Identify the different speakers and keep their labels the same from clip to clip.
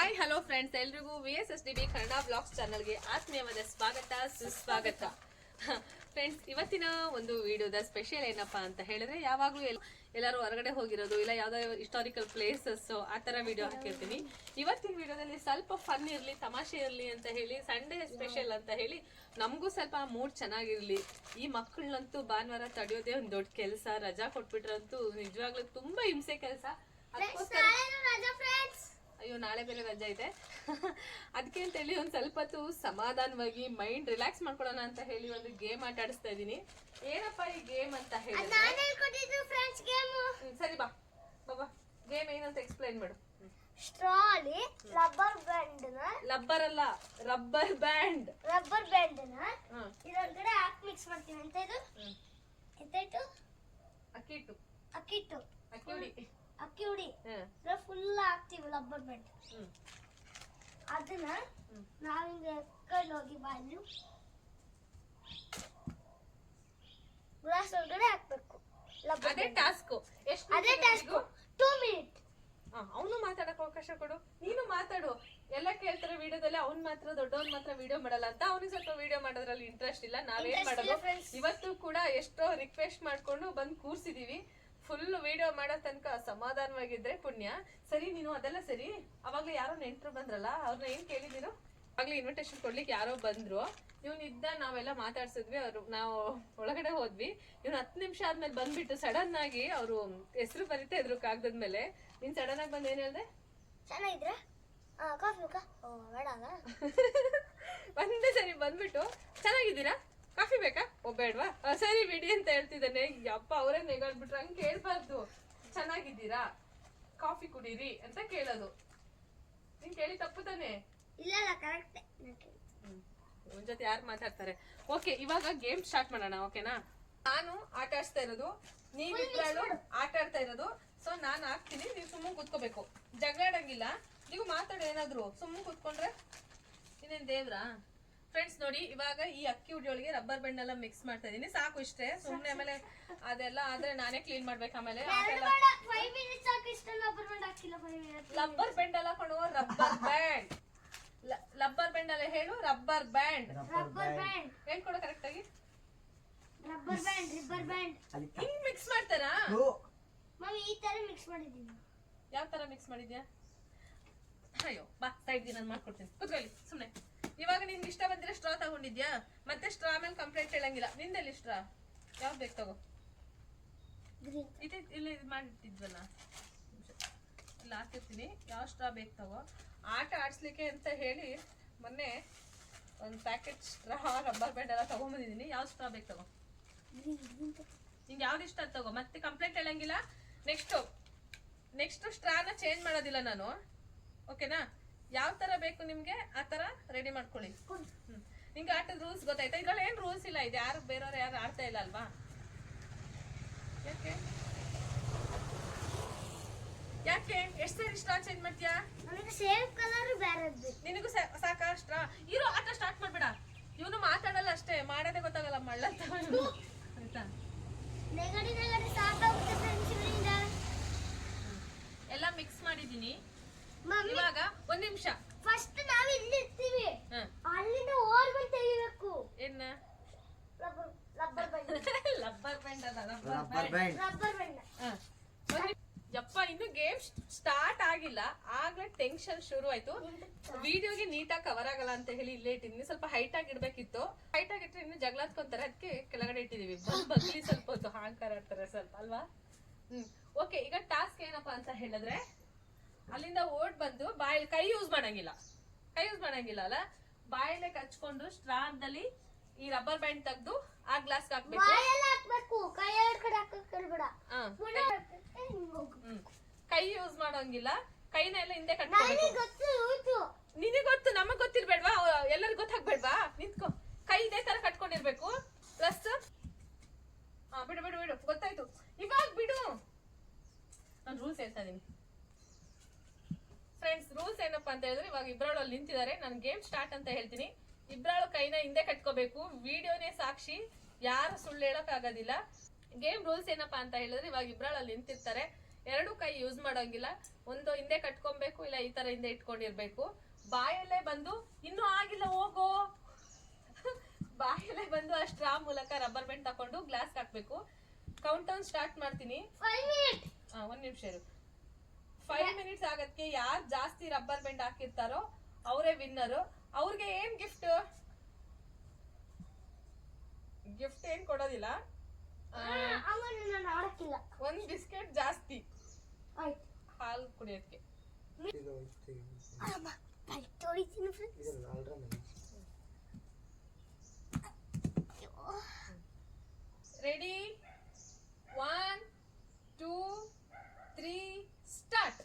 Speaker 1: Hi hello friends ಎಲ್ರಿಗೂ V S S D B Kannada blogs ಚಾನಲ್ಗೆ ಆತ್ಮೀಯವಾದ ಸ್ವಾಗತ ಸುಸ್ವಾಗತ ಫ್ರೆಂಡ್ಸ್ ಇವತ್ತಿನ ಒಂದು ವಿಡಿಯೋದ ಸ್ಪೆಷಲ್ ಏನಪ್ಪ ಅಂತ ಹೇಳಿದ್ರೆ ಯಾವಾಗಲೂ ಎಲ್ಲ ಎಲ್ಲರೂ ಹೊರಗಡೆ ಹೋಗಿರೋದು ಇಲ್ಲ ಯಾವುದೋ ಹಿಸ್ಟಾರಿಕಲ್ ಪ್ಲೇಸಸ್ ಆ ಥರ ವಿಡಿಯೋ ಹಾಕಿರ್ತೀನಿ ಇವತ್ತಿನ ವಿಡಿಯೋದಲ್ಲಿ ಸ್ವಲ್ಪ ಫನ್ ಇರಲಿ ತಮಾಷೆ ಇರಲಿ ಅಂತ ಹೇಳಿ ಸಂಡೇ ಸ್ಪೆಷಲ್ ಅಂತ ಹೇಳಿ ನಮಗೂ ಸ್ವಲ್ಪ ಮೂಡ್ ಚೆನ್ನಾಗಿರ್ಲಿ ಈ ಮಕ್ಕಳನ್ನಂತೂ ಭಾನುವಾರ ತಡೆಯೋದೇ ಒಂದು ದೊಡ್ಡ ಕೆಲಸ ರಜಾ ಕೊಟ್ಬಿಟ್ರಂತೂ ನಿಜವಾಗ್ಲೂ ತುಂಬ ಹಿಂಸೆ ಕೆಲಸ ಅದಕ್ಕೋಸ್ಕರ ಅಯ್ಯೋ ನಾಳೆ ಬೇರೆ ರಜೆ ಇದೆ ಅದಕ್ಕೆ ಅಂತೇಳಿ ಒಂದು ಸ್ವಲ್ಪ ಹೊತ್ತು ಸಮಾಧಾನವಾಗಿ ಮೈಂಡ್ ರಿಲ್ಯಾಕ್ಸ್ ಮಾಡ್ಕೊಳ್ಳೋಣ ಅಂತ ಹೇಳಿ ಒಂದು ಗೇಮ್ ಆಟ ಆಡಿಸ್ತಾ ಇದ್ದೀನಿ ಏನಪ್ಪ ಈ ಗೇಮ್ ಅಂತ ಹೇಳಿ ಸರಿ ಬಾ ಬಾಬಾ ಗೇಮ್ ಏನಂತ ಎಕ್ಸ್ಪ್ಲೈನ್ ಮಾಡು
Speaker 2: ಸ್ಟ್ರಾಲಿ ರಬ್ಬರ್ ಬ್ಯಾಂಡ್
Speaker 1: ರಬ್ಬರ್ ಅಲ್ಲ ರಬ್ಬರ್ ಬ್ಯಾಂಡ್
Speaker 2: ರಬ್ಬರ್ ಬ್ಯಾಂಡ್ ಇದೊಂದ್ಕಡೆ ಹಾಕಿ ಮಿಕ್ಸ್ ಮಾಡ್ತೀನಿ ಅಂತ ಇದು ಎಂತ
Speaker 1: ಇಟ್ಟು ಅಕ್ಕಿ ಹಿಟ್ಟು
Speaker 2: ಅಕ್ಕಿ ಹಿಟ್ಟು ಅಕ್ಕಿ ಅಕ್ಕಿ ಹುಡಿ ಫುಲ್ ಹಾಕ್ತೀವಿ ಲಬ್ಬರ್ ಬೆಟ್ಟ ಅದನ್ನ ನಾವು ಹಿಂಗ ಕೈಲಿ ಹೋಗಿ ಬಾಜು ಗ್ಲಾಸ್ ಒಳಗಡೆ ಹಾಕ್ಬೇಕು
Speaker 1: ಅದೇ ಟಾಸ್ಕ್
Speaker 2: ಎಷ್ಟು ಅದೇ ಟಾಸ್ಕ್ ಟೂ ಮಿನಿಟ್
Speaker 1: ಅವನು ಮಾತಾಡಕ್ ಅವಕಾಶ ಕೊಡು ನೀನು ಮಾತಾಡು ಎಲ್ಲ ಕೇಳ್ತಾರೆ ವಿಡಿಯೋದಲ್ಲಿ ಅವ್ನ್ ಮಾತ್ರ ದೊಡ್ಡವನ್ ಮಾತ್ರ ವಿಡಿಯೋ ಮಾಡಲ್ಲ ಅಂತ ಅವ್ನಿಗೆ ಸ್ವಲ್ಪ ವಿಡಿಯೋ ಮಾಡೋದ್ರಲ್ಲಿ ಇಂಟ್ರೆಸ್ಟ್ ಇಲ್ಲ ನಾವೇನ್ ಮಾಡೋದು ಇವತ್ತು ಕೂಡ ಎಷ್ಟೋ ರಿಕ್ವೆಸ್ಟ್ ಮಾಡ್ಕೊಂಡು ಬಂದು ಕೂರ್ಸಿದೀವಿ ಫುಲ್ ವಿಡಿಯೋ ಮಾಡೋ ತನಕ ಸಮಾಧಾನವಾಗಿದ್ರೆ ಪುಣ್ಯ ಸರಿ ನೀನು ಅದೆಲ್ಲ ಸರಿ ಅವಾಗಲೇ ಯಾರೋ ನೆಂಟರು ಬಂದ್ರಲ್ಲ ಅವ್ರನ್ನ ಏನು ಕೇಳಿದಿರು ಆಗಲೇ ಇನ್ವಿಟೇಷನ್ ಕೊಡ್ಲಿಕ್ಕೆ ಯಾರೋ ಬಂದ್ರು ಇದ್ದ ನಾವೆಲ್ಲ ಮಾತಾಡ್ಸಿದ್ವಿ ಅವ್ರು ನಾವು ಒಳಗಡೆ ಹೋದ್ವಿ ಇವ್ನು ಹತ್ತು ನಿಮಿಷ ಆದ್ಮೇಲೆ ಬಂದ್ಬಿಟ್ಟು ಸಡನ್ ಆಗಿ ಅವರು ಹೆಸರು ಬರೀತಾ ಇದ್ರು ಕಾಗದದ ಮೇಲೆ ನೀನ್ ಸಡನ್ ಆಗಿ ಬಂದ್ ಏನ್ ಹೇಳ್ದೆ
Speaker 2: ಚೆನ್ನಾಗಿದ್ರ ಕಾಫಿ
Speaker 1: ಒಂದೇ ಸರಿ ಬಂದ್ಬಿಟ್ಟು ಚೆನ್ನಾಗಿದ್ದೀರಾ ಕಾಫಿ ಬೇಕಾ ಒಬ್ಬೇಡ್ವಾ ಸರಿ ಬಿಡಿ ಅಂತ ಹೇಳ್ತಿದ್ದಾನೆ ಅಪ್ಪ ಅವರೇ ನೆಗಾಡ್ಬಿಟ್ರೆ ಹಂಗೆ ಕೇಳ್ಬಾರ್ದು ಚೆನ್ನಾಗಿದ್ದೀರಾ ಕಾಫಿ ಕುಡೀರಿ ಅಂತ ಕೇಳೋದು ನೀನ್ ಕೇಳಿ ತಪ್ಪು ತಾನೆ ಇಲ್ಲ ಕರೆಕ್ಟ್ ಜೊತೆ ಯಾರು ಮಾತಾಡ್ತಾರೆ ಓಕೆ ಇವಾಗ ಗೇಮ್ ಸ್ಟಾರ್ಟ್ ಮಾಡೋಣ ಓಕೆನಾ ನಾನು ಆಟ ಇರೋದು ನೀವಿಬ್ರು ಆಟ ಆಡ್ತಾ ಇರೋದು ಸೊ ನಾನು ಹಾಕ್ತೀನಿ ನೀವು ಸುಮ್ಮನೆ ಕೂತ್ಕೋಬೇಕು ಜಗಳ ನೀವು ಮಾತಾಡೋ ಏನಾದ್ರು ಸುಮ್ಮನೆ ಕೂತ್ಕೊಂಡ್ರೆ ಇನ್ನೇನ್ ದೇವ್ರಾ ಫ್ರೆಂಡ್ಸ್ ನೋಡಿ ಇವಾಗ ಈ ಅಕ್ಕಿ ಉಡಿಯೊಳಗೆ ರಬ್ಬರ್ ಬೆಂಡ್ ಎಲ್ಲ ಮಿಕ್ಸ್ ಮಾಡ್ತಾ ಇದೀನಿ ಸಾಕು ಇಷ್ಟೇ ಸುಮ್ಮನೆ ಆಮೇಲೆ ಅದೆಲ್ಲ ಆದ್ರೆ ನಾನೇ ಕ್ಲೀನ್ ಮಾಡ್ಬೇಕು ಆಮೇಲೆ ರಬ್ಬರ್ ಬೆಂಡ್ ಎಲ್ಲ ರಬ್ಬರ್ ಬ್ಯಾಂಡ್ ರಬ್ಬರ್ ಬ್ಯಾಂಡ್ ಅಲ್ಲ ಹೇಳು ರಬ್ಬರ್ ಬ್ಯಾಂಡ್ ರಬ್ಬರ್ ಬ್ಯಾಂಡ್ ಏನು
Speaker 2: ಕರೆಕ್ಟ್ ಆಗಿ ರಬ್ಬರ್ ಬ್ಯಾಂಡ್ ರಬ್ಬರ್ ಬ್ಯಾಂಡ್
Speaker 1: ಹಿಂಗ್ ಮಿಕ್ಸ್ ಮಾಡ್ತಾರಾ
Speaker 2: ಮಮ್ಮಿ ಈ ತರ ಮಿಕ್ಸ್ ಮಾಡಿದೀನಿ
Speaker 1: ಯಾವ ತರ ಮಿಕ್ಸ್ ಮಾಡಿದ್ಯಾ ಅಯ್ಯೋ ಬಾ ಸೈಡ್ ನಾನು ಮಾಡ್ಕೊಡ್ತೀನಿ ಕುತ್ಕೊಳ್ಳಿ ಸುಮ್ಮನೆ ಇವಾಗ ನಿನ್ ಇಷ್ಟ ಬಂದ್ರೆ ಸ್ಟ್ರಾ ತಗೊಂಡಿದ್ಯಾ ಮತ್ತೆ ಸ್ಟ್ರಾ ಮೇಲೆ ಕಂಪ್ಲೇಂಟ್ ಹೇಳಂಗಿಲ್ಲ ನಿಂದಲ್ಲಿ ಸ್ಟ್ರಾ ಯಾವ್ದು ಬೇಕು ತಗೋ ಇದು ಇಲ್ಲಿ ಮಾಡಿಟ್ಟಿದ್ವಲ್ಲ ಇಲ್ಲಿ ಹಾಕಿರ್ತೀನಿ ಯಾವ ಸ್ಟ್ರಾ ಬೇಕು ತಗೋ ಆಟ ಆಡಿಸ್ಲಿಕ್ಕೆ ಅಂತ ಹೇಳಿ ಮೊನ್ನೆ ಒಂದು ಪ್ಯಾಕೆಟ್ ಸ್ಟ್ರಾ ರಬ್ಬರ್ ಬ್ಯಾಂಡ್ ಎಲ್ಲ ತಗೊಂಬಂದಿದ್ದೀನಿ ಯಾವ ಸ್ಟ್ರಾ ಬೇಕು ತಗೋ ನಿಂಗೆ ಯಾವ್ದು ಇಷ್ಟ ಅದು ತಗೋ ಮತ್ತೆ ಕಂಪ್ಲೇಂಟ್ ಹೇಳಂಗಿಲ್ಲ ನೆಕ್ಸ್ಟು ನೆಕ್ಸ್ಟ್ ಸ್ಟ್ರಾನ ಚೇಂಜ್ ಮಾಡೋದಿಲ್ಲ ನಾನು ಓಕೆನಾ ಯಾವ ತರ ಬೇಕು ನಿಮ್ಗೆ ಆ ತರ ರೆಡಿ ಮಾಡ್ಕೊಳ್ಳಿ ನಿಮ್ಗೆ ಆಟದ ರೂಲ್ಸ್ ಗೊತ್ತಾಯ್ತಾ ಇದ್ರಲ್ಲಿ ಏನ್ ರೂಲ್ಸ್ ಇಲ್ಲ ಇದು ಯಾರು ಬೇರೆಯವ್ರು ಯಾರು ಆಡ್ತಾ ಇಲ್ಲ ಅಲ್ವಾ ಯಾಕೆ ಯಾಕೆ ಎಷ್ಟು ಸರಿ ಸ್ಟ್ರಾ ಚೇಂಜ್ ಮಾಡ್ತೀಯಾ
Speaker 2: ನನಗೆ ಬೇರೆ
Speaker 1: ನಿನಗೂ ಸಾಕ ಇರೋ ಆಟ ಸ್ಟಾರ್ಟ್ ಮಾಡ್ಬೇಡ ಇವನು ಮಾತಾಡಲ್ಲ ಅಷ್ಟೇ ಮಾಡೋದೇ ಗೊತ್ತಾಗಲ್ಲ ಮಳ್ಳಂತ ಎಲ್ಲ ಮಿಕ್ಸ್ ಮಾಡಿದ್ದೀನಿ ಇವಾಗ ಒಂದ್ ನಿಮಿಷ
Speaker 2: ಫಸ್ಟ್ ನಾವು ಇಲ್ಲಿ ಇರ್ತೀವಿ ಅಲ್ಲಿಂದ ಓರ್ ಬಂದ್ ತೆಗಿಬೇಕು ಏನ ರಬ್ಬರ್
Speaker 1: ಬ್ಯಾಂಡ್ ರಬ್ಬರ್ ರಬ್ಬರ್ ಯಪ್ಪ ಇನ್ನು ಗೇಮ್ ಸ್ಟಾರ್ಟ್ ಆಗಿಲ್ಲ ಆಗ್ಲೇ ಟೆನ್ಷನ್ ಶುರು ಆಯ್ತು ವಿಡಿಯೋಗೆ ನೀಟಾಗಿ ಕವರ್ ಆಗಲ್ಲ ಅಂತ ಹೇಳಿ ಇಲ್ಲೇ ಇಟ್ಟಿದೀನಿ ಸ್ವಲ್ಪ ಹೈಟ್ ಆಗಿ ಇಡ್ಬೇಕಿತ್ತು ಹೈಟ್ ಆಗಿ ಇಟ್ರೆ ಇನ್ನು ಜಗಳಾತ್ಕೊಂತಾರೆ ಅದಕ್ಕೆ ಕೆಳಗಡೆ ಇಟ್ಟಿದೀವಿ ಬಗ್ಲಿ ಸ್ವಲ್ಪ ಹೊತ್ತು ಹಾಂಗ್ ಆಡ್ತಾರೆ ಸ್ವಲ್ಪ ಅಲ್ವಾ ಹ್ಮ್ ಓಕೆ ಈಗ ಟಾಸ್ಕ್ ಏನಪ್ಪಾ ಅಂತ ಹೇಳಿದ್ರೆ ಅಲ್ಲಿಂದ ಓಡ್ ಬಂದು ಬಾಯಲ್ಲಿ ಕೈ ಯೂಸ್ ಮಾಡಂಗಿಲ್ಲ ಕೈ ಯೂಸ್ ಮಾಡಂಗಿಲ್ಲ ಅಲ್ಲ ಬಾಯಲ್ಲೇ ಕಚ್ಕೊಂಡು ಸ್ಟ್ರಾಂಗ್ದಲ್ಲಿ ಈ ರಬ್ಬರ್ ಬ್ಯಾಂಡ್ ತೆಗೆದು ಆ ಗ್ಲಾಸ್ ಹಾಕ್ಬೇಕು ಕೈ ಯೂಸ್ ಮಾಡೋಂಗಿಲ್ಲ ಕೈನ ಎಲ್ಲ ಹಿಂದೆ
Speaker 2: ಕಟ್ಕೊಂಡು
Speaker 1: ನಿನಗೆ ಗೊತ್ತು ನಮಗ್ ಗೊತ್ತಿರ್ಬೇಡ್ವಾ ಎಲ್ಲರಿಗೂ ಗೊತ್ತಾಗ್ಬೇಡ್ವಾ ನಿಂತ್ಕೊ ಕೈ ಇದೇ ತರ ಕಟ್ಕೊಂಡಿರ್ಬೇಕು ಪ್ಲಸ್ ಹಾ ಬಿಡು ಬಿಡು ಬಿಡು ಗೊತ್ತಾಯ್ತು ಇವಾಗ ಬಿಡು ನಾನು ರೂಲ್ಸ್ ಹೇಳ್ತಾ ಇದ್ದೀನಿ ಫ್ರೆಂಡ್ಸ್ ರೂಲ್ಸ್ ಏನಪ್ಪಾ ಅಂತ ಹೇಳಿದ್ರೆ ಇವಾಗ ಇಬ್ರಾಳು ಅಲ್ಲಿ ನಿಂತಿದ್ದಾರೆ ನಾನು ಗೇಮ್ ಸ್ಟಾರ್ಟ್ ಅಂತ ಹೇಳ್ತೀನಿ ಇಬ್ರಾಳು ಕೈನ ಹಿಂದೆ ಕಟ್ಕೋಬೇಕು ವಿಡಿಯೋನೇ ಸಾಕ್ಷಿ ಯಾರು ಸುಳ್ಳು ಹೇಳಕ್ ಗೇಮ್ ರೂಲ್ಸ್ ಏನಪ್ಪಾ ಅಂತ ಹೇಳಿದ್ರೆ ಇವಾಗ ಇಬ್ರಾಳು ಅಲ್ಲಿ ನಿಂತಿರ್ತಾರೆ ಎರಡು ಕೈ ಯೂಸ್ ಮಾಡೋಂಗಿಲ್ಲ ಒಂದು ಹಿಂದೆ ಕಟ್ಕೊಬೇಕು ಇಲ್ಲ ಈ ತರ ಹಿಂದೆ ಇಟ್ಕೊಂಡಿರ್ಬೇಕು ಬಾಯಲ್ಲೇ ಬಂದು ಇನ್ನೂ ಆಗಿಲ್ಲ ಹೋಗೋ ಬಾಯಲ್ಲೇ ಬಂದು ಆ ಸ್ಟ್ರಾ ಮೂಲಕ ರಬ್ಬರ್ ಬ್ಯಾಂಡ್ ತಕೊಂಡು ಗ್ಲಾಸ್ ಹಾಕ್ಬೇಕು ಕೌಂಟ್ ಡೌನ್ ಸ್ಟಾರ್ಟ್ ಮಾಡ್ತೀನಿ ಒಂದ್ ನಿಮಿಷ ಇರು ಫೈವ್ ಮಿನಿಟ್ಸ್ ಆಗಕ್ಕೆ ಯಾರು ಜಾಸ್ತಿ ರಬ್ಬರ್ ಬೆಂಡ್ ಹಾಕಿರ್ತಾರೋ ಅವರೇ ವಿನ್ನರು ಅವ್ರಿಗೆ ಏನ್ ಗಿಫ್ಟ್ ಗಿಫ್ಟ್ ಏನ್ ಕೊಡೋದಿಲ್ಲ ಒಂದು ಬಿಸ್ಕೆಟ್ ಜಾಸ್ತಿ ಹಾಲು ಕುಡಿಯೋದಕ್ಕೆ ready one two three start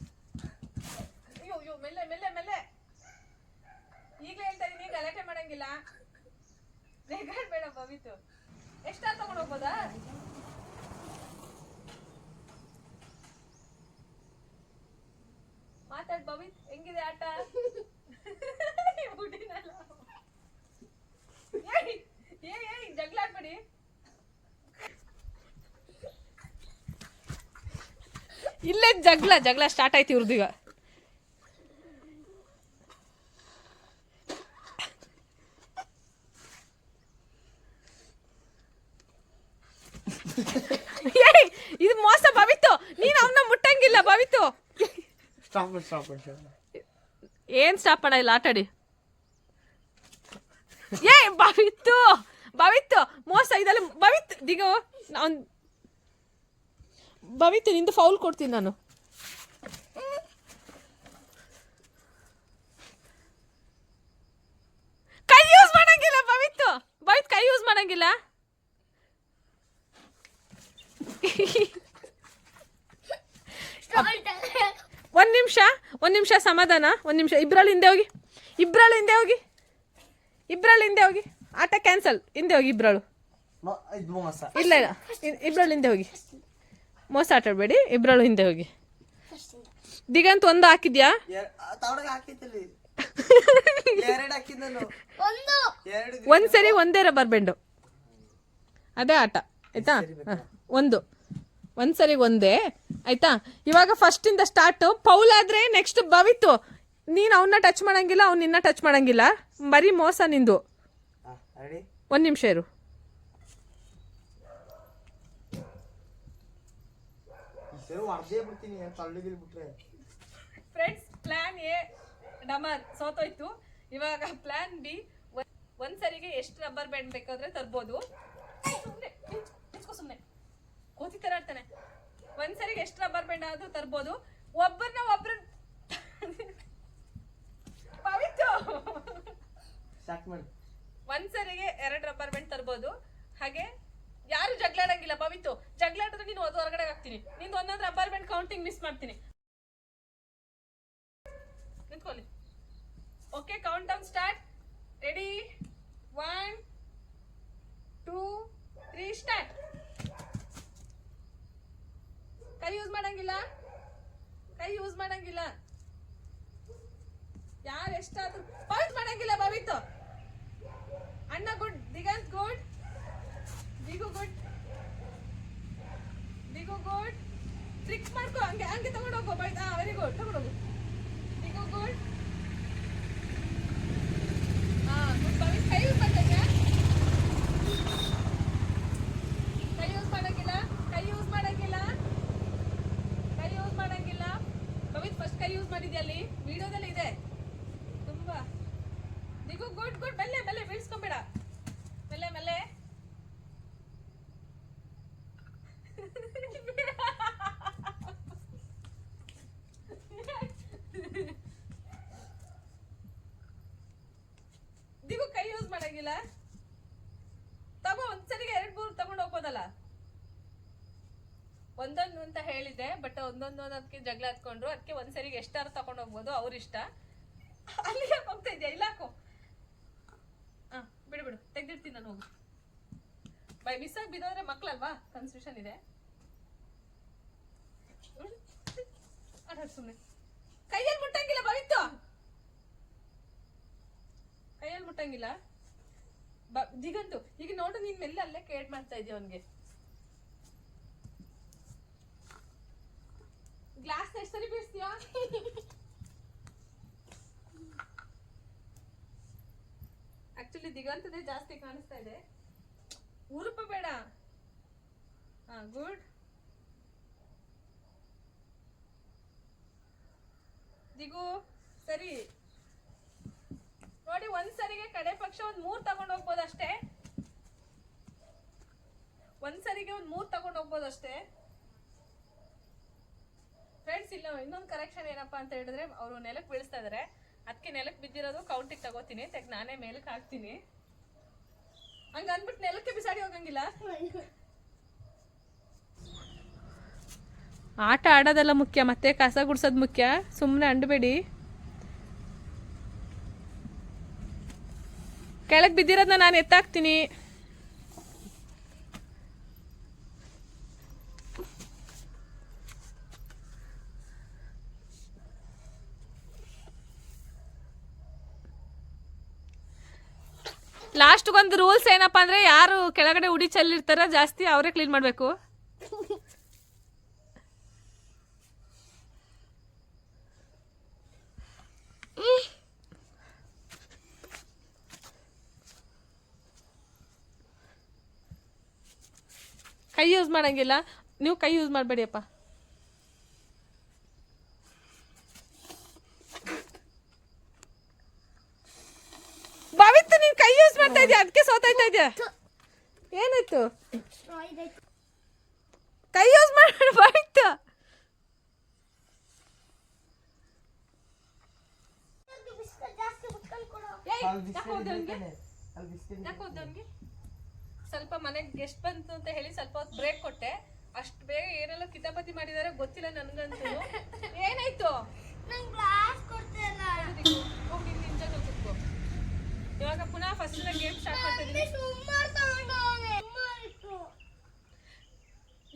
Speaker 1: ಅಯ್ಯೋ ಅಯ್ಯೋ ಮೆಲ್ಲೆ ಮೆಲ್ಲೆ ಮೆಲ್ಲೆ ಈಗಲೇ ಹೇಳ್ತಾ ಇದ್ದೀನಿ ಗಲಾಟೆ ಮಾಡಂಗಿಲ್ಲ ರೆಕಾರ್ಡ್ ಬೇಡ ಬವಿತು ಎಷ್ಟಾ ತಗೊಂಡು ಹೋಗ್ಬೋದಾ ಮಾತಾಡ್ ಬವಿತ್ ಹೆಂಗಿದೆ ಆಟ ಹುಡಿನಲ್ಲ ಇಲ್ಲೇ ಜಗಳ ಜಗಳ ಸ್ಟಾರ್ಟ್ ಆಯ್ತು ಇವ್ರದ್ದು ಈಗ ಇದು ಮೋಸ ಭವಿತು ನೀನು ಅವನ್ನ ಮುಟ್ಟಂಗಿಲ್ಲ ಭವಿತು ಏನ್ ಸ್ಟಾಪ್ ಅಣ್ಣ ಇಲ್ಲ ಆಟಾಡಿ ಏ ಭವಿತ್ತು ಭವಿತ್ತು ಮೋಸ ಇದೆಲ್ಲ ಭವಿತ್ ದಿಗೋ ಅವ್ನು ಭವಿತ ನಿಂದು ಫೌಲ್ ಕೊಡ್ತೀನಿ ನಾನು ಕೈ ಯೂಸ್ ಮಾಡಂಗಿಲ್ಲ ಭವಿತ್ ಭವಿತ್ ಕೈ ಯೂಸ್ ಮಾಡಂಗಿಲ್ಲ ಒಂದು ನಿಮಿಷ ಒಂದು ನಿಮಿಷ ಸಮಾಧಾನ ಒಂದು ನಿಮಿಷ ಇಬ್ರಲ್ಲಿ ಹಿಂದೆ ಹೋಗಿ ಇಬ್ರಲ್ಲಿ ಹಿಂದೆ ಹೋಗಿ ಇಬ್ರಲ್ಲಿ ಹಿಂದೆ ಹೋಗಿ ಆಟ ಕ್ಯಾನ್ಸಲ್ ಹಿಂದೆ ಹೋಗಿ ಇಬ್ರಳು ಇಲ್ಲ ಇಲ್ಲ ಇಬ್ರಲ್ಲಿ ಹಿಂದೆ ಹೋಗಿ ಮೋಸ ಆಟಾಡಬೇಡಿ ಇಬ್ಬರಳು ಹಿಂದೆ ಹೋಗಿ ದಿಗಂತ ಒಂದು ಹಾಕಿದ್ಯಾ ಸರಿ ಒಂದೇ ರಬ್ಬರ್ ಬೆಂಡು ಅದೇ ಆಟ ಆಯ್ತಾ ಒಂದು ಸರಿ ಒಂದೇ ಆಯ್ತಾ ಇವಾಗ ಫಸ್ಟಿಂದ ಸ್ಟಾರ್ಟ್ ಪೌಲ್ ಆದ್ರೆ ನೆಕ್ಸ್ಟ್ ಬವಿತು ನೀನು ಅವನ್ನ ಟಚ್ ಮಾಡಂಗಿಲ್ಲ ಅವ್ನ ನಿನ್ನ ಟಚ್ ಮಾಡಂಗಿಲ್ಲ ಬರೀ ಮೋಸ ನಿಂದು ಒಂದು ನಿಮಿಷ ಇರು
Speaker 3: ಸೇವ್ ಅರ್ಧೇ ಬಿಡ್ತೀನಿ ತಳ್ಳಿಗಿಲ್ ಬಿಟ್ರೆ
Speaker 1: ಫ್ರೆಂಡ್ಸ್ ಪ್ಲಾನ್ ಎ ಡಮರ್ ಸೋತೋಯ್ತು ಇವಾಗ ಪ್ಲಾನ್ ಬಿ ಒಂದ್ ಸರಿಗೆ ಎಷ್ಟು ರಬ್ಬರ್ ಬ್ಯಾಂಡ್ ಬೇಕಾದ್ರೆ ತರ್ಬೋದು ಸುಮ್ಮನೆ ಕೋತಿ ತರ ಆಡ್ತಾನೆ ಒಂದ್ ಸರಿಗೆ ಎಷ್ಟು ರಬ್ಬರ್ ಬ್ಯಾಂಡ್ ಆದ್ರೂ ತರ್ಬೋದು ಒಬ್ಬರನ್ನ ಒಬ್ಬರ ಪವಿತು ಒಂದ್ ಸರಿಗೆ ಎರಡು ರಬ್ಬರ್ ಬ್ಯಾಂಡ್ ತರ್ಬೋದು ಹಾಗೆ ಯಾರು ಜಗಳಾಡಂಗಿಲ್ಲ ಪವಿತು ನೀನು ಅದು ಹೊರಗಡೆ ಹಾಕ್ತೀನಿ ನಿಂದು ಒಂದೊಂದ್ರೆ ಅಪಾರ್ಟ್ಮೆಂಟ್ ಕೌಂಟಿಂಗ್ ಮಿಸ್ ಮಾಡ್ತೀನಿ ನಿಂತ್ಕೊಳ್ಳಿ okay countdown start ready one two three start ಕೈ ಯೂಸ್ ಮಾಡಂಗಿಲ್ಲ ಕೈ ಯೂಸ್ ಮಾಡಂಗಿಲ್ಲ ಯಾರು ಎಷ್ಟಾದ್ರೂ ಪೌಸ್ ಮಾಡಂಗಿಲ್ಲ ಬವಿತು ಅಣ್ಣ good Diganth good Digu good ದಿಗೋ ಗುಡ್ ಟ್ರಿಕ್ಸ್ ಮಾಡ್ಕೊ ಹಂಗೆ ಹಂಗೆ ತಗೊಂಡು ಹೋಗೋ ಬೈಟ್ ಹಾಂ ವೆರಿ ಗುಡ್ ತಗೊಂಡು ಹೋಗು ದಿಗೋ ಗುಡ್ ಹಾಂ ಗುಡ್ ಬಾವಿ ಕೈ ಬರ್ತೈತೆ ಬಟ್ ಒಂದೊಂದೊಂದಕ್ಕೆ ಜಗಳ ಹತ್ಕೊಂಡ್ರು ಅದಕ್ಕೆ ಒಂದ್ಸರಿಗೆ ಎಷ್ಟಾರು ತಗೊಂಡು ಹೋಗ್ಬೋದು ಇಷ್ಟ ಅಲ್ಲಿ ಹೋಗ್ತಾ ಇದೆಯಾ ಇಲ್ಲಾಕೋ ಬಿಡು ಬಿಡು ತೆಗ್ದಿರ್ತೀನಿ ನಾನು ಹೋಗಿ ಬೈ ಮಿಸ್ ಆಗಿ ಬಿದ್ದೋದ್ರೆ ಮಕ್ಕಳಲ್ವಾ ಕನ್ಫ್ಯೂಷನ್ ಇದೆ ಸುಮ್ಮನೆ ಕೈಯಲ್ಲಿ ಮುಟ್ಟಂಗಿಲ್ಲ ಬವಿತ್ತು ಕೈಯಲ್ಲಿ ಮುಟ್ಟಂಗಿಲ್ಲ ಬ ಈಗ ನೋಡು ನೀನ್ ಮೆಲ್ಲ ಅಲ್ಲೇ ಕೇಟ್ ಮಾಡ್ತಾ ಇದೀಯ ಅವನಿಗೆ ಗ್ಲಾಸ್ ಎಷ್ಟು ಸರಿ ಬೀಸ್ತೀಯಾ ಆಕ್ಚುಲಿ ದಿಗಂತದೇ ಜಾಸ್ತಿ ಕಾಣಿಸ್ತಾ ಇದೆ ಉರುಪ ಬೇಡ ಹಾ ಗುಡ್ ದಿಗು ಸರಿ ನೋಡಿ ಒಂದ್ ಸರಿಗೆ ಕಡೆ ಪಕ್ಷ ಒಂದ್ ಮೂರ್ ತಗೊಂಡ್ ಹೋಗ್ಬೋದು ಅಷ್ಟೇ ಒಂದ್ ಸರಿಗೆ ಒಂದ್ ಮೂರ್ ತಗೊಂಡ್ ಹೋಗ್ಬೋದಷ್ಟೇ ಅಷ್ಟೇ ಫ್ರೆಂಡ್ಸ್ ಇಲ್ಲ ಇನ್ನೊಂದು ಕರೆಕ್ಷನ್ ಏನಪ್ಪಾ ಅಂತ ಹೇಳಿದ್ರೆ ಅವರು ನೆಲಕ್ಕೆ ಬೀಳಿಸ್ತಾ ಇದಾರೆ ಅದಕ್ಕೆ ನೆಲಕ್ಕೆ ಬಿದ್ದಿರೋದು ಕೌಂಟಿಗೆ ತಗೋತೀನಿ ತೆಗ್ ನಾನೇ ಮೇಲಕ್ಕೆ ಹಾಕ್ತೀನಿ ಹಂಗ ಅಂದ್ಬಿಟ್ಟು ನೆಲಕ್ಕೆ ಬಿಸಾಡಿ ಹೋಗಂಗಿಲ್ಲ ಆಟ ಆಡೋದೆಲ್ಲ ಮುಖ್ಯ ಮತ್ತೆ ಕಸ ಗುಡ್ಸೋದು ಮುಖ್ಯ ಸುಮ್ಮನೆ ಅಂಡಬೇಡಿ ಕೆಳಗೆ ಬಿದ್ದಿರೋದನ್ನ ನಾನು ಎತ್ತಾಕ್ತೀನಿ ಲಾಸ್ಟ್ ಒಂದು ರೂಲ್ಸ್ ಏನಪ್ಪಾ ಅಂದ್ರೆ ಯಾರು ಕೆಳಗಡೆ ಉಡಿ ಚೆಲ್ಲಿರ್ತಾರ ಜಾಸ್ತಿ ಅವರೇ ಕ್ಲೀನ್ ಮಾಡಬೇಕು ಕೈ ಯೂಸ್ ಮಾಡಂಗಿಲ್ಲ ನೀವು ಕೈ ಯೂಸ್ ಮಾಡಬೇಡಿಯಪ್ಪ ಕೈ ಯೂಸ್ ಮಾಡ್ತಾ ಇದ್ಯಾ ಅದಕ್ಕೆ ಸೋತೈತಾ ಇದೆಯಾ ಏನಾಯ್ತು ಕೈ ಯೂಸ್ ಮಾಡಬಾಯ್ತು ಸ್ವಲ್ಪ ಮನೆಗೆ ಗೆಸ್ಟ್ ಬಂತು ಅಂತ ಹೇಳಿ ಸ್ವಲ್ಪ ಹೊತ್ತು ಬ್ರೇಕ್ ಕೊಟ್ಟೆ ಅಷ್ಟು ಬೇಗ ಏನೆಲ್ಲ ಕಿತಾಪತಿ ಮಾಡಿದಾರೆ ಗೊತ್ತಿಲ್ಲ ನನಗಂತೂ ಏನಾಯ್ತು
Speaker 2: ನಂಗೆ ಗ್ಲಾಸ್
Speaker 1: ಇವಾಗ ಪುನಃ ಫಸ್ಟ್ ಗೇಮ್ ಸ್ಟಾರ್ಟ್ ಮಾಡ್ತಿದ್ದೀನಿ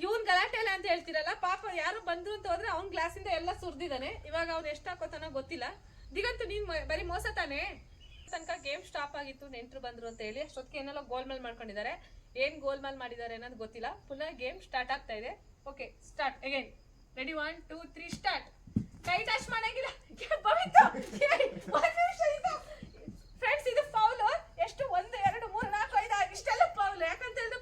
Speaker 1: ಇವನ್ ಗಲಾಟೆಲ್ಲ ಅಂತ ಹೇಳ್ತಿರಲ್ಲ ಪಾಪ ಯಾರು ಬಂದ್ರು ಅಂತ ಹೋದ್ರೆ ಗ್ಲಾಸ್ ಇಂದ ಎಲ್ಲ ಸುರಿದಿದ್ದಾನೆ ಇವಾಗ ಅವ್ರು ಎಷ್ಟು ಹಾಕೋತಾನೋ ಗೊತ್ತಿಲ್ಲ ದಿಗಂತೂ ನೀನ್ ಬರೀ ಮೋಸ ತಾನೆ ತನಕ ಗೇಮ್ ಸ್ಟಾಪ್ ಆಗಿತ್ತು ನೆಂಟ್ರು ಬಂದ್ರು ಅಂತ ಹೇಳಿ ಅಷ್ಟೊತ್ತಿಗೆ ಏನೆಲ್ಲ ಮೇಲ್ ಮಾಡ್ಕೊಂಡಿದ್ದಾರೆ ಏನ್ ಗೋಲ್ಮಾಲ್ ಮಾಡಿದ್ದಾರೆ ಅನ್ನೋದು ಗೊತ್ತಿಲ್ಲ ಪುನಃ ಗೇಮ್ ಸ್ಟಾರ್ಟ್ ಆಗ್ತಾ ಇದೆ okay start again ready one two three start ಕೈ ಟಚ್ ಮಾಡಂಗಿಲ್ಲ ಫ್ರೆಂಡ್ಸ್ ಇದು ಎಷ್ಟು ಒಂದು ಎರಡು ಮೂರು ನಾಲ್ಕು ಐದು ಆರು ಇಷ್ಟೆಲ್ಲ ಪಾವಲು ಯಾಕಂತ ಹೇಳಿದ್ರೆ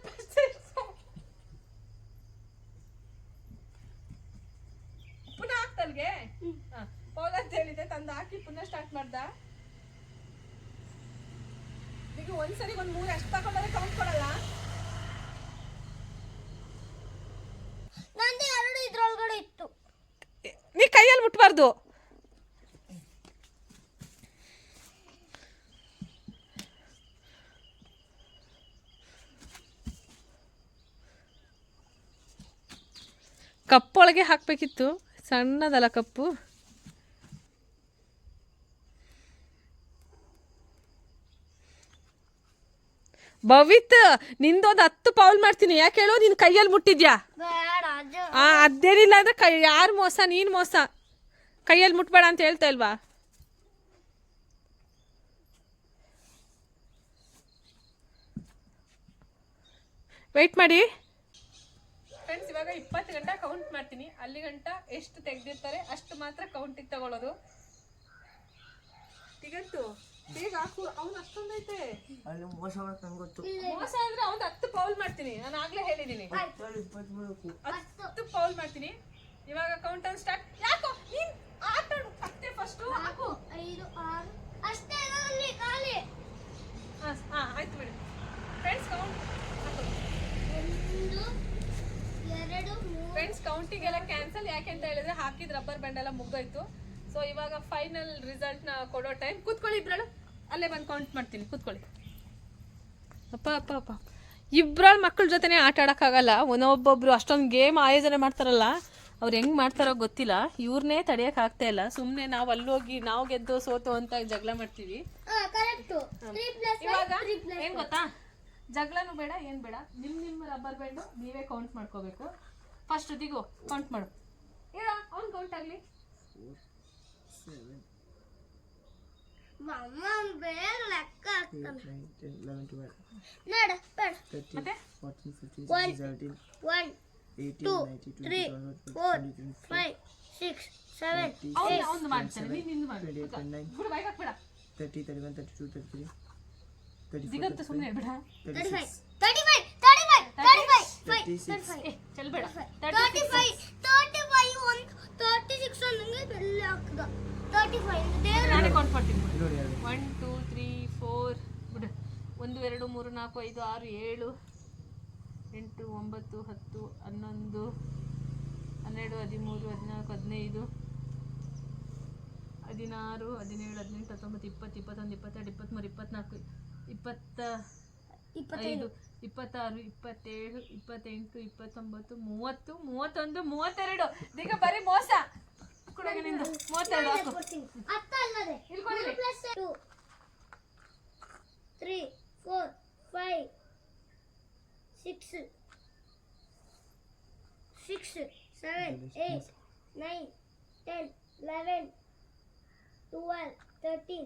Speaker 1: ಪುನಃ ಹಾಕ್ತಲ್ಗೆ ಪೌಲ್ ಅಂತ ಹೇಳಿದೆ ತಂದು ಹಾಕಿ ಪುನಃ ಸ್ಟಾರ್ಟ್ ಮಾಡ್ದ ಈಗ ಒಂದ್ಸರಿ ಒಂದ್ ಮೂರು ಅಷ್ಟು ತಗೊಂಡ್ರೆ ಕೌಂಟ್ ಕೊಡಲ್ಲ
Speaker 2: ಎರಡು ಇದ್ರೊಳಗಡೆ ಇತ್ತು
Speaker 1: ನೀ ಕೈಯಲ್ಲಿ ಮುಟ್ಬಾರ್ದು ಕಪ್ಪೊಳಗೆ ಹಾಕಬೇಕಿತ್ತು ಸಣ್ಣದಲ್ಲ ಕಪ್ಪು ಭವಿತ್ ನಿಂದೊಂದು ಹತ್ತು ಪೌಲ್ ಮಾಡ್ತೀನಿ ಯಾಕೆ ಹೇಳೋ ನಿನ್ ಕೈಯಲ್ಲಿ ಮುಟ್ಟಿದ್ಯಾ ಆ ಅದೇನಿಲ್ಲ ಅಂದ್ರೆ ಕೈ ಯಾರು ಮೋಸ ನೀನು ಮೋಸ ಕೈಯಲ್ಲಿ ಮುಟ್ಬೇಡ ಅಂತ ಹೇಳ್ತಾ ಇಲ್ವಾ ವೆಯ್ಟ್ ಮಾಡಿ ಫ್ರೆಂಡ್ಸ್ ಇವಾಗ ಇಪ್ಪತ್ತು ಗಂಟೆ ಕೌಂಟ್ ಮಾಡ್ತೀನಿ ಅಲ್ಲಿ ಗಂಟ ಎಷ್ಟು ತೆಗೆದಿರ್ತಾರೆ ಅಷ್ಟು ಮಾತ್ರ ಕೌಂಟಿಗೆ ತಗೊಳ್ಳೋದು ಟಿಗಂಟು ಬೇಗ ಹಾಕು ಅವ್ನು ಅಷ್ಟೊಂದೈತೆ
Speaker 3: ಅಲ್ಲಿ ಮೋಸ ಮಾಡಕ್ ಗೊತ್ತು
Speaker 1: ಮೋಸ ಅಂದ್ರೆ ಅವ್ನು ಹತ್ತು ಪೌಲ್ ಮಾಡ್ತೀನಿ ನಾನು ಆಗ್ಲೇ ಹೇಳಿದ್ದೀನಿ
Speaker 3: ಹತ್ತು ಪೌಲ್ ಮಾಡ್ತೀನಿ ಇವಾಗ ಕೌಂಟ್ ಅನ್ ಸ್ಟಾರ್ಟ್
Speaker 1: ಯಾಕೋ ನೀನ್ ಆಟ ಹತ್ತೆ ಫಸ್ಟ್
Speaker 2: ಹಾಕು ಐದು ಆರು ಅಷ್ಟೇ ಅಲ್ಲಿ ಖಾಲಿ
Speaker 1: ಹಾ ಆಯ್ತು ಬಿಡಿ ಫ್ರೆಂಡ್ಸ್ ಕೌಂಟ್ ಒಂದು ಫ್ರೆಂಡ್ಸ್ ಕೌಂಟಿಗೆಲ್ಲ ಕ್ಯಾನ್ಸಲ್ ಯಾಕೆ ಅಂತ ಹೇಳಿದ್ರೆ ಹಾಕಿದ ರಬ್ಬರ್ ಬ್ಯಾಂಡ್ ಎಲ್ಲ ಮುಗ್ದೋಯ್ತು ಸೊ ಇವಾಗ ಫೈನಲ್ ರಿಸಲ್ಟ್ ನ ಕೊಡೋ ಟೈಮ್ ಕೂತ್ಕೊಳ್ಳಿ ಇಬ್ರಳು ಅಲ್ಲೇ ಬಂದು ಕೌಂಟ್ ಮಾಡ್ತೀನಿ ಕೂತ್ಕೊಳ್ಳಿ ಅಪ್ಪ ಅಪ್ಪ ಅಪ್ಪ ಇಬ್ರಲ್ಲಿ ಮಕ್ಕಳ ಜೊತೆನೇ ಆಟ ಆಡೋಕ್ಕಾಗಲ್ಲ ಒಂದೊಬ್ಬೊಬ್ರು ಅಷ್ಟೊಂದು ಗೇಮ್ ಆಯೋಜನೆ ಮಾಡ್ತಾರಲ್ಲ ಅವ್ರು ಹೆಂಗೆ ಮಾಡ್ತಾರೋ ಗೊತ್ತಿಲ್ಲ ಇವ್ರನ್ನೇ ತಡೆಯಕ್ಕೆ ಆಗ್ತಾ ಇಲ್ಲ ಸುಮ್ಮನೆ ನಾವು ಅಲ್ಲೋಗಿ ನಾವು ಗೆದ್ದು ಸೋತು ಅಂತ ಜಗಳ ಮಾಡ್ತೀವಿ ಇವಾಗ ಏನು ಗೊತ್ತಾ ಜಗಳನು ಬೇಡ ಏನು ಬೇಡ ನಿಮ್ಮ ನಿಮ್ಮ ರಬ್ಬರ್ ಬ್ಯಾಂಡು ನೀವೇ ಕೌಂಟ್ ಮಾಡ್ಕೋಬೇಕು ಫಸ್ಟ್ ದಿಗೋ ಕೌಂಟ್ ಮಾಡು ಹೇಳ ಅವ್ನು ಕೌಂಟ್ ಆಗಲಿ ಮಾಡ್ತಾನೆ ನೀನು ಮಾಡ್ಬೇಡ
Speaker 3: ಬಿಡು ಬೈಕ್ ಹಾಕ್ಬೇಡ thirty thirty one thirty two thirty three
Speaker 1: ದಿಗಂತ ಸುಮ್ಮನೆ ಹೇಳ್ಬೇಡ ಒನ್ ತ್ರೀ ಫೋರ್ ಬಿಡು ಒಂದು ಎರಡು ಮೂರು ನಾಲ್ಕು ಐದು ಆರು ಏಳು ಎಂಟು ಒಂಬತ್ತು ಹತ್ತು ಹನ್ನೊಂದು ಹನ್ನೆರಡು ಹದಿಮೂರು ಹದಿನಾಲ್ಕು ಹದಿನೈದು ಹದಿನಾರು ಹದಿನೇಳು ಹದಿನೆಂಟು ಹತ್ತೊಂಬತ್ತು ಇಪ್ಪತ್ತು ಇಪ್ಪತ್ತೊಂದು ಇಪ್ಪತ್ತೆರಡು ಇಪ್ಪತ್ತ್ಮೂರು ಇಪ್ಪತ್ತ್ನಾಲ್ಕು ಇಪ್ಪತ್ತ ಇಪ್ಪತ್ತೈದು ಇಪ್ಪತ್ತಾರು ಇಪ್ಪತ್ತೇಳು ಇಪ್ಪತ್ತೆಂಟು ಇಪ್ಪತ್ತೊಂಬತ್ತು ಮೂವತ್ತು ಮೂವತ್ತೊಂದು ಮೂವತ್ತೆರಡು ಈಗ ಬರೀ ಮೋಸ
Speaker 2: ಮೂವತ್ತೆರಡು three four five six six seven nine ten eleven fourteen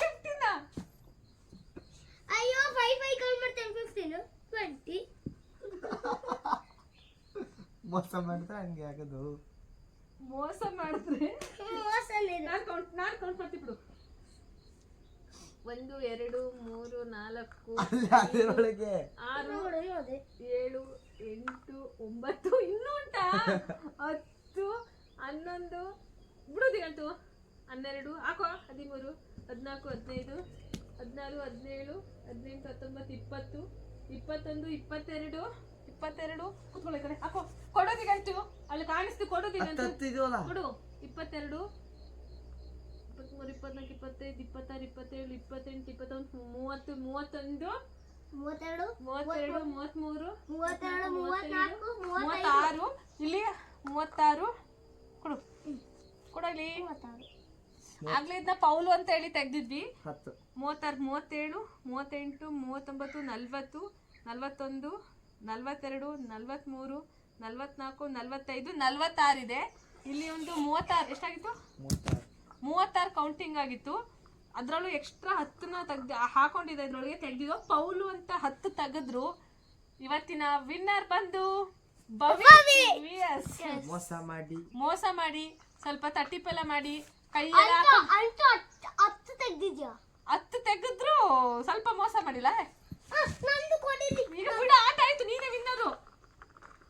Speaker 1: fifteen
Speaker 2: ಅಯ್ಯೋ ಫೈವ್ ಫೈವ್ ಕೌಂಟ್ ಮಾಡ್ತೇನೆ ಫಿಫ್ಟೀನು ಟ್ವೆಂಟಿ
Speaker 3: ಮೋಸ ಮಾಡಿದ್ರೆ ಹಂಗೆ ಆಗೋದು
Speaker 1: ಮೋಸ ಮಾಡಿದ್ರೆ ಮೋಸ ನಾನು ಕೌಂಟ್ ನಾನು ಕೌಂಟ್ ಮಾಡ್ತೀನಿ ಬಿಡು ಒಂದು ಎರಡು ಮೂರು ನಾಲ್ಕು
Speaker 3: ಅದರೊಳಗೆ
Speaker 1: ಆರು ಏಳು ಎಂಟು ಒಂಬತ್ತು ಇನ್ನೂ ಉಂಟಾ ಹತ್ತು ಹನ್ನೊಂದು ಬಿಡೋದು ಹೇಳ್ತು ಹನ್ನೆರಡು ಹಾಕೋ ಹದಿಮೂರು ಹದಿನಾಲ್ಕು ಹದಿನೈದು ಹದಿನಾರು ಹದಿನೇಳು ಹದಿನೆಂಟು ಹತ್ತೊಂಬತ್ತು ಇಪ್ಪತ್ತು ಇಪ್ಪತ್ತೊಂದು ಇಪ್ಪತ್ತೆರಡು ಇಪ್ಪತ್ತೆರಡು ಕೂತ್ಕೊಳ್ಳಿ ಕಡೆ ಹಾಕೋ ಅಲ್ಲಿ ಕಾಣಿಸ್ತು ಕೊಡೋದಿಗಂಟು ಕೊಡು ಇಪ್ಪತ್ತೆರಡು ಇಪ್ಪತ್ತ್ಮೂರು ಇಪ್ಪತ್ನಾಲ್ಕು ಇಪ್ಪತ್ತೈದು ಇಪ್ಪತ್ತಾರು ಇಪ್ಪತ್ತೇಳು ಇಪ್ಪತ್ತೆಂಟು ಇಪ್ಪತ್ತೊಂದು ಮೂವತ್ತು ಮೂವತ್ತೊಂದು ಮೂವತ್ತೆರಡು ಮೂವತ್ತೆರಡು ಮೂವತ್ತ್ಮೂರು ಮೂವತ್ತೆರಡು ಮೂವತ್ತಾರು ಇಲ್ಲಿ ಮೂವತ್ತಾರು ಕೊಡು ಕೊಡಲಿ ಮೂವತ್ತಾರು ಆಗ್ಲೇ ಇದನ್ನ ಪೌಲು ಅಂತ ಹೇಳಿ ತೆಗ್ದಿದ್ವಿ ಮೂವತ್ತಾರು ಮೂವತ್ತೇಳು ಮೂವತ್ತೆಂಟು ಮೂವತ್ತೊಂಬತ್ತು ನಲ್ವತ್ತು ನಲ್ವತ್ತೊಂದು ನಲ್ವತ್ತೆರಡು ನಲ್ವತ್ಮೂರು ನಲ್ವತ್ನಾಲ್ಕು ನಲ್ವತ್ತೈದು ನಲ್ವತ್ತಾರಿದೆ ಇಲ್ಲಿ ಒಂದು ಮೂವತ್ತಾರು ಎಷ್ಟಾಗಿತ್ತು ಮೂವತ್ತಾರು ಕೌಂಟಿಂಗ್ ಆಗಿತ್ತು ಅದರಲ್ಲೂ ಎಕ್ಸ್ಟ್ರಾ ಹತ್ತನ್ನ ತೆಗ್ದು ಹಾಕೊಂಡಿದೆ ಇದ್ರೊಳಗೆ ತೆಗ್ದಿದ್ದು ಪೌಲು ಅಂತ ಹತ್ತು ತೆಗೆದ್ರು ಇವತ್ತಿನ ವಿನ್ನರ್ ಬಂದು
Speaker 3: ಮೋಸ ಮಾಡಿ
Speaker 1: ಮೋಸ ಮಾಡಿ ಸ್ವಲ್ಪ ತಟ್ಟಿಪೆಲ್ಲ ಮಾಡಿ ಕೈಯಲ್ಲಿ
Speaker 2: ಅಂಟು ಹತ್ತು ತೆಗ್ದಿದ್ಯಾ
Speaker 1: ಹತ್ತು ತೆಗೆದ್ರು ಸ್ವಲ್ಪ ಮೋಸ ಮಾಡಿಲ್ಲ
Speaker 2: ನಂದು ಕೊಡಿಲಿ
Speaker 1: ಈಗ ಬಿಡ ಆಟ ಆಯ್ತು ನೀನೇ ವಿನ್ನರು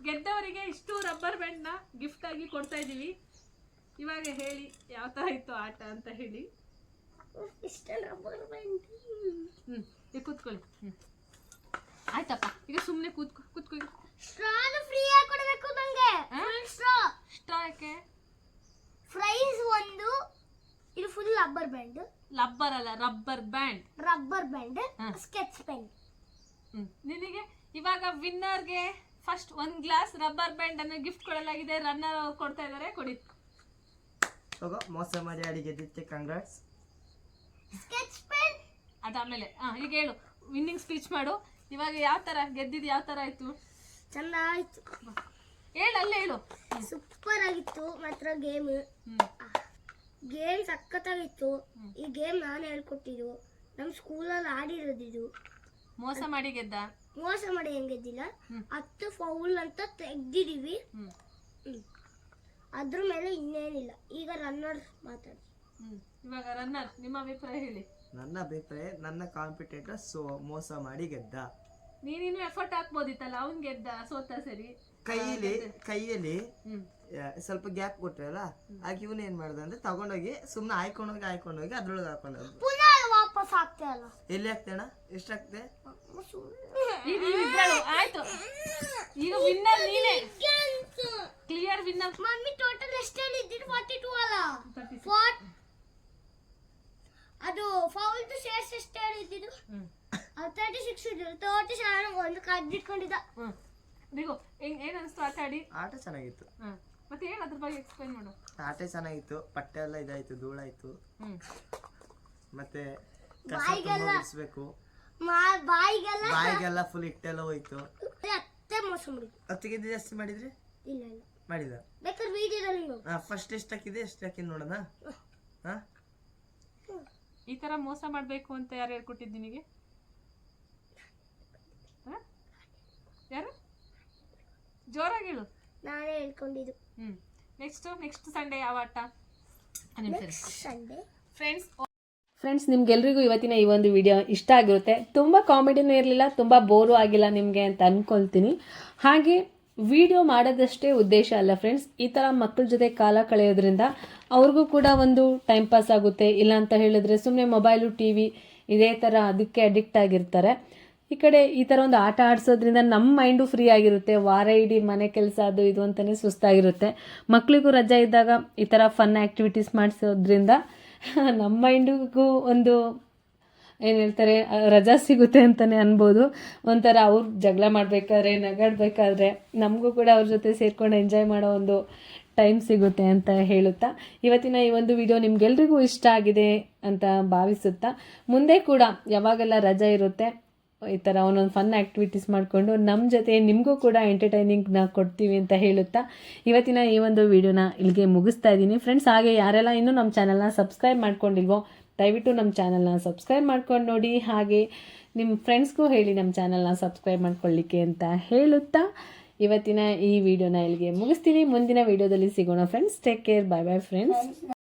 Speaker 1: ಗೆದ್ದವರಿಗೆ ಇಷ್ಟು ರಬ್ಬರ್ ಬ್ಯಾಂಡ್ನ ಗಿಫ್ಟ್ ಆಗಿ ಕೊಡ್ತಾ ಇದ್ದೀವಿ ಇವಾಗ ಹೇಳಿ ಯಾವ ಥರ ಇತ್ತು ಆಟ ಅಂತ ಹೇಳಿ
Speaker 2: ಇಷ್ಟ ರಬ್ಬರ್ ಬ್ಯಾಂಡ್
Speaker 1: ಹ್ಞೂ ಈಗ ಕೂತ್ಕೊಳ್ಳಿ ಹ್ಞೂ ಆಯ್ತಪ್ಪ ಈಗ ಸುಮ್ಮನೆ ಕೂತ್ಕೊ ಕೂತ್ಕೊಳ್ಳಿ ರಬ್ಬರ್ ಬ್ಯಾಂಡ್ ರಬ್ಬರ್ ಅಲ್ಲ rubber band
Speaker 2: rubber band sketch pen
Speaker 1: ಹ್ಮ್. ನಿನಗೆ ಇವಾಗ ವಿನ್ನರ್ಗೆ ಫಸ್ಟ್ ಒಂದ್ ಗ್ಲಾಸ್ ರಬ್ಬರ್ ಬ್ಯಾಂಡ್ ಅನ್ನು ಗಿಫ್ಟ್ ಕೊಡಲಾಗಿದೆ ರನ್ನರ್ ಕೊಡ್ತಾ ಇದ್ದಾರೆ ಕೊಡಿ
Speaker 3: ಹೋಗೋ ಮೋಸ ಮಾಡಿ ಯಾರಿಗೆ ಗೆದ್ದಿದ್ದೆ
Speaker 2: ಸ್ಕೆಚ್ ಪೆನ್
Speaker 1: ಅದಾದ್ಮೇಲೆ ಹಾ ಈಗ ಹೇಳು ವಿನ್ನಿಂಗ್ ಸ್ಪೀಚ್ ಮಾಡು ಇವಾಗ ಯಾವ ತರ ಗೆದ್ದಿದ್ದು ಯಾವ ತರ ಆಯ್ತು
Speaker 2: ಚಂದ ಆಯ್ತು ಹೇಳು ಅಲ್ಲೇ ಹೇಳು ಸೂಪರ್ ಆಗಿತ್ತು ಮಾತ್ರ ಗೇಮ್ ಹ್ಮ್ ಗೇಮ್ ಸಖತ್ತಾಗಿತ್ತು ಈ ಗೇಮ್ ನಾನು ಹೇಳ್ಕೊಟ್ಟಿದ್ದು ನಮ್ಮ ಸ್ಕೂಲಲ್ಲಿ ಆಡಿರೋದು ಇದು
Speaker 1: ಮೋಸ ಮಾಡಿ ಗೆದ್ದ
Speaker 2: ಮೋಸ ಮಾಡಿ ಗೆದ್ದಿಲ್ಲ ಹತ್ತು ಫೌಲ್ ಅಂತ ತೆಗ್ದಿದೀವಿ ಅದ್ರ ಮೇಲೆ ಇನ್ನೇನಿಲ್ಲ ಈಗ ರನ್ನರ್ ಮಾತಾಡಿ
Speaker 1: ಇವಾಗ ರನ್ನರ್ ನಿಮ್ಮ ಅಭಿಪ್ರಾಯ ಹೇಳಿ
Speaker 3: ನನ್ನ ಅಭಿಪ್ರಾಯ ನನ್ನ ಕಾಂಪಿಟೇಟರ್ ಸೋ ಮೋಸ ಮಾಡಿ ಗೆದ್ದ
Speaker 1: ನೀನಿನ್ನೂ ಎಫರ್ಟ್ ಹಾಕ್ಬೋದಿತ್ತಲ್ಲ ಅವ್ನ್ ಗೆದ್ದ ಸೋತ ಸರಿ
Speaker 3: ಕೈಯಲ್ಲಿ ಕೈಯಲ್ಲಿ ಸ್ವಲ್ಪ ಗ್ಯಾಪ್ ಕೊಟ್ರಲ್ಲ ಆಗ ಇವನು ಏನ್ ಮಾಡ್ದ ಅಂದ್ರೆ ತಗೊಂಡೋಗಿ ಸುಮ್ನೆ ಹಾಯ್ಕೊಂಡೋಗಿ ಹಾಯ್ಕೊಂಡೋಗಿ ಅದ್ರೊಳಗೆ ಹಾಕೊಂಡೋಗಿ
Speaker 2: ಪುನಃ ವಾಪಸ್ ಹಾಕ್ತೆ ಅಲ್ಲ
Speaker 3: ಎಲ್ಲಿ ಹಾಕ್ತೆ ಅಣ್ಣ ಎಷ್ಟು ಹಾಕ್ತೆ
Speaker 1: ಈಗ ಈಗ ವಿನ್ನರ್ ನೀನೆ
Speaker 2: ಕ್ಲಿಯರ್ ವಿನ್ನರ್ ಮಮ್ಮಿ ಟೋಟಲ್ ಎಷ್ಟು ಹೇಳಿದ್ದೀನಿ ಫಾರ್ಟಿ ಟು ಅಲ್ಲ ಫಾರ್ಟ್ ಅದು ಫೌಲ್ದು ಶೇರ್ಸ್ ಎಷ್ಟು ಹೇಳಿದ್ದು ತರ್ಟಿ ಸಿಕ್ಸ್ ತರ್ಟಿ ಸೆವೆನ್ ಒಂದು ಕದ್ದಿಟ್ಕೊಂಡಿದ್ದ
Speaker 1: ಬಿಗು ಹೆಂಗ್ ಏನ್ ಅನಿಸ್ತು ಆಟ ಆಡಿ
Speaker 3: ಆಟ ಚೆನ್ನಾಗಿತ್ತು
Speaker 1: ಮತ್ತೆ ಏನ್ ಅದ್ರ ಬಗ್ಗೆ ಎಕ್ಸ್ಪ್ಲೈನ್ ಮಾಡು
Speaker 3: ಆಟ ಚೆನ್ನಾಗಿತ್ತು ಪಟ್ಟೆ ಎಲ್ಲ ಇದಾಯ್ತು ಧೂಳಾಯ್ತು ಹ್ಮ್ ಮತ್ತೆ ಬಾಯಿಗೆಲ್ಲ
Speaker 2: ಮಾ- ಬಾಯಿಗೆಲ್ಲ
Speaker 3: ಬಾಯಿಗೆಲ್ಲ ಫುಲ್ ಹಿಟ್ಟೆಲ್ಲ ಹೋಯ್ತು
Speaker 2: ಅತ್ತೆ ಮೋಸ
Speaker 3: ಮಾಡಿದ್ರು ಜಾಸ್ತಿ ಮಾಡಿದ್ರಿ ಇಲ್ಲ ಇಲ್ಲ ಮಾಡಿದ
Speaker 2: ಬೇಕಾದ್ರೆ ವಿಡಿಯೋದಲ್ಲಿ
Speaker 3: ನೋಡು ಫಸ್ಟ್ ಎಷ್ಟು ಹಾಕಿದೆ ಎಷ್ಟು ಹಾಕಿದ್ ನೋಡೋಣ ಹಾ
Speaker 1: ಈ ತರ ಮೋಸ ಮಾಡ್ಬೇಕು ಅಂತ ಯಾರು ಹೇಳ್ಕೊಟ್ಟಿದ್ ನಿನಗೆ ಜೋರಾಗಿ ಹೇಳು
Speaker 2: ನಾನೇ ಹೇಳ್ಕೊಂಡಿದ್ದು
Speaker 1: ಹ್ಮ್ ನೆಕ್ಸ್ಟ್ ನೆಕ್ಸ್ಟ್ ಸಂಡೇ ಯಾವ ಆಟ ಸಂಡೇ ಫ್ರೆಂಡ್ಸ್ ಫ್ರೆಂಡ್ಸ್ ನಿಮ್ಗೆಲ್ರಿಗೂ ಇವತ್ತಿನ ಈ ಒಂದು ವಿಡಿಯೋ ಇಷ್ಟ ಆಗಿರುತ್ತೆ ತುಂಬ ಕಾಮಿಡಿನೂ ಇರಲಿಲ್ಲ ತುಂಬ ಬೋರು ಆಗಿಲ್ಲ ನಿಮಗೆ ಅಂತ ಅಂದ್ಕೊಳ್ತೀನಿ ಹಾಗೆ ವಿಡಿಯೋ ಮಾಡೋದಷ್ಟೇ ಉದ್ದೇಶ ಅಲ್ಲ ಫ್ರೆಂಡ್ಸ್ ಈ ಥರ ಮಕ್ಕಳ ಜೊತೆ ಕಾಲ ಕಳೆಯೋದ್ರಿಂದ ಅವ್ರಿಗೂ ಕೂಡ ಒಂದು ಟೈಮ್ ಪಾಸ್ ಆಗುತ್ತೆ ಇಲ್ಲ ಅಂತ ಹೇಳಿದ್ರೆ ಸುಮ್ಮನೆ ಮೊಬೈಲು ಟಿವಿ ವಿ ಇದೇ ಥರ ಅದಕ್ಕೆ ಅಡಿಕ್ಟ್ ಆಗಿರ್ತಾರೆ ಈ ಕಡೆ ಈ ಥರ ಒಂದು ಆಟ ಆಡಿಸೋದ್ರಿಂದ ನಮ್ಮ ಮೈಂಡು ಫ್ರೀ ಆಗಿರುತ್ತೆ ವಾರ ಇಡೀ ಮನೆ ಕೆಲಸ ಅದು ಇದು ಅಂತಲೇ ಸುಸ್ತಾಗಿರುತ್ತೆ ಮಕ್ಕಳಿಗೂ ರಜಾ ಇದ್ದಾಗ ಈ ಥರ ಫನ್ ಆ್ಯಕ್ಟಿವಿಟೀಸ್ ಮಾಡಿಸೋದ್ರಿಂದ ನಮ್ಮ ಮೈಂಡಿಗೂ ಒಂದು ಏನು ಹೇಳ್ತಾರೆ ರಜಾ ಸಿಗುತ್ತೆ ಅಂತಲೇ ಅನ್ಬೋದು ಒಂಥರ ಅವ್ರು ಜಗಳ ಮಾಡಬೇಕಾದ್ರೆ ನಗಾಡಬೇಕಾದ್ರೆ ನಮಗೂ ಕೂಡ ಅವ್ರ ಜೊತೆ ಸೇರ್ಕೊಂಡು ಎಂಜಾಯ್ ಮಾಡೋ ಒಂದು ಟೈಮ್ ಸಿಗುತ್ತೆ ಅಂತ ಹೇಳುತ್ತಾ ಇವತ್ತಿನ ಈ ಒಂದು ವಿಡಿಯೋ ನಿಮ್ಗೆಲ್ರಿಗೂ ಇಷ್ಟ ಆಗಿದೆ ಅಂತ ಭಾವಿಸುತ್ತಾ ಮುಂದೆ ಕೂಡ ಯಾವಾಗೆಲ್ಲ ರಜೆ ಇರುತ್ತೆ ಈ ಥರ ಒಂದೊಂದು ಫನ್ ಆ್ಯಕ್ಟಿವಿಟೀಸ್ ಮಾಡಿಕೊಂಡು ನಮ್ಮ ಜೊತೆ ನಿಮಗೂ ಕೂಡ ಎಂಟರ್ಟೈನಿಂಗ್ನ ಕೊಡ್ತೀವಿ ಅಂತ ಹೇಳುತ್ತಾ ಇವತ್ತಿನ ಈ ಒಂದು ವೀಡಿಯೋನ ಇಲ್ಲಿಗೆ ಮುಗಿಸ್ತಾ ಇದ್ದೀನಿ ಫ್ರೆಂಡ್ಸ್ ಹಾಗೆ ಯಾರೆಲ್ಲ ಇನ್ನೂ ನಮ್ಮ ಚಾನಲ್ನ ಸಬ್ಸ್ಕ್ರೈಬ್ ಮಾಡ್ಕೊಂಡಿಲ್ವೋ ದಯವಿಟ್ಟು ನಮ್ಮ ಚಾನಲ್ನ ಸಬ್ಸ್ಕ್ರೈಬ್ ಮಾಡ್ಕೊಂಡು ನೋಡಿ ಹಾಗೆ ನಿಮ್ಮ ಫ್ರೆಂಡ್ಸ್ಗೂ ಹೇಳಿ ನಮ್ಮ ಚಾನಲ್ನ ಸಬ್ಸ್ಕ್ರೈಬ್ ಮಾಡ್ಕೊಳ್ಳಿಕ್ಕೆ ಅಂತ ಹೇಳುತ್ತಾ ಇವತ್ತಿನ ಈ ವಿಡಿಯೋನ ಇಲ್ಲಿಗೆ ಮುಗಿಸ್ತೀನಿ ಮುಂದಿನ ವೀಡಿಯೋದಲ್ಲಿ ಸಿಗೋಣ friends take care bye bye friends